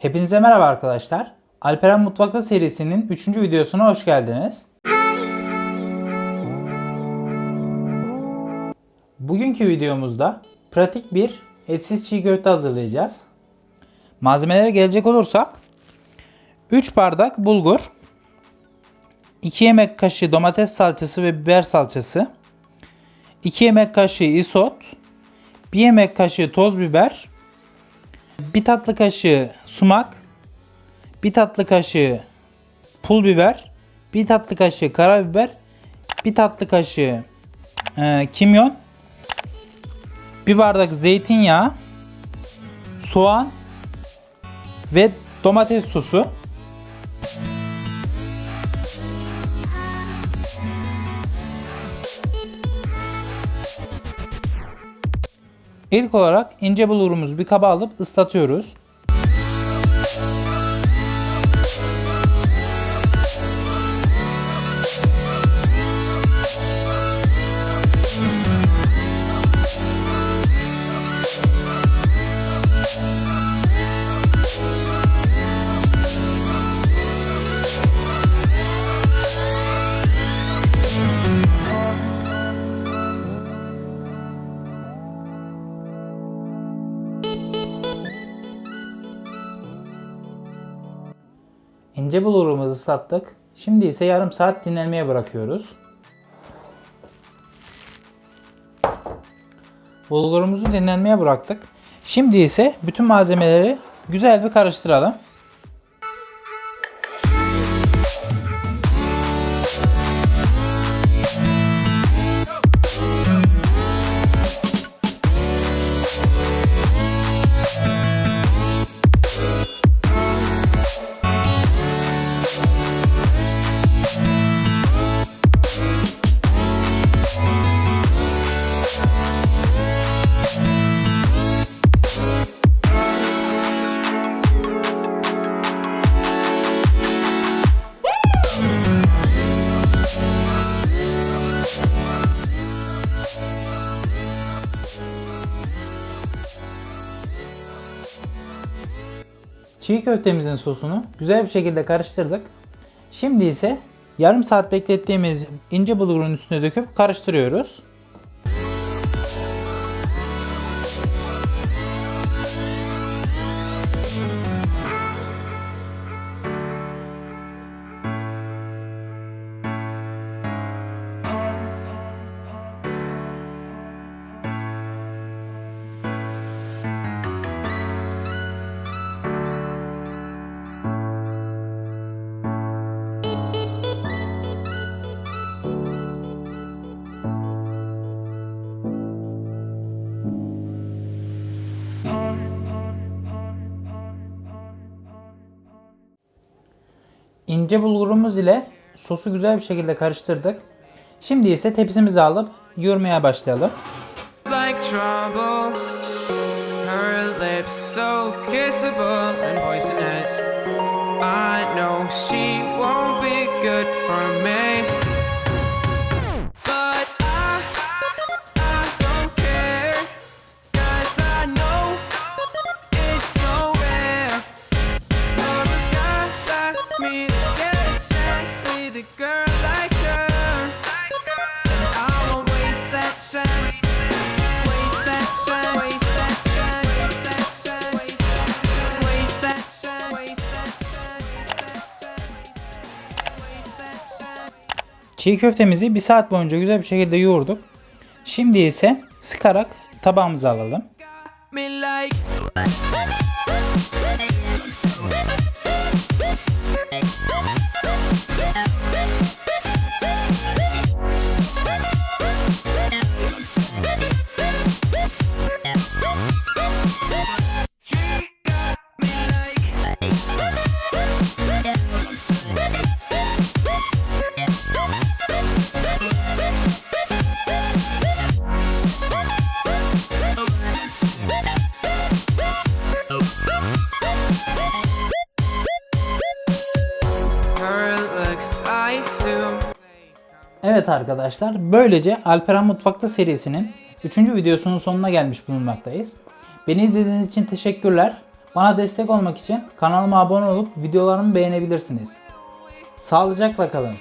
Hepinize merhaba arkadaşlar. Alperen Mutfakta serisinin 3. videosuna hoş geldiniz. Bugünkü videomuzda pratik bir etsiz çiğ köfte hazırlayacağız. Malzemelere gelecek olursak 3 bardak bulgur, 2 yemek kaşığı domates salçası ve biber salçası, 2 yemek kaşığı isot, 1 yemek kaşığı toz biber, 1 tatlı kaşığı sumak, 1 tatlı kaşığı pul biber, 1 tatlı kaşığı karabiber, 1 tatlı kaşığı e, kimyon, 1 bardak zeytinyağı, soğan ve domates sosu. İlk olarak ince bulgurumuzu bir kaba alıp ıslatıyoruz. İnce bulgurumuzu ıslattık. Şimdi ise yarım saat dinlenmeye bırakıyoruz. Bulgurumuzu dinlenmeye bıraktık. Şimdi ise bütün malzemeleri güzel bir karıştıralım. Çiğ köftemizin sosunu güzel bir şekilde karıştırdık. Şimdi ise yarım saat beklettiğimiz ince bulgurun üstüne döküp karıştırıyoruz. İnce bulgurumuz ile sosu güzel bir şekilde karıştırdık. Şimdi ise tepsimizi alıp yoğurmaya başlayalım. like trouble. Her lips so kissable and poisonous. I know she won't be good for me. Çiğ köftemizi bir saat boyunca güzel bir şekilde yoğurduk. Şimdi ise sıkarak tabağımıza alalım. Me like Evet arkadaşlar böylece Alperen Mutfakta serisinin 3. videosunun sonuna gelmiş bulunmaktayız. Beni izlediğiniz için teşekkürler. Bana destek olmak için kanalıma abone olup videolarımı beğenebilirsiniz. Sağlıcakla kalın.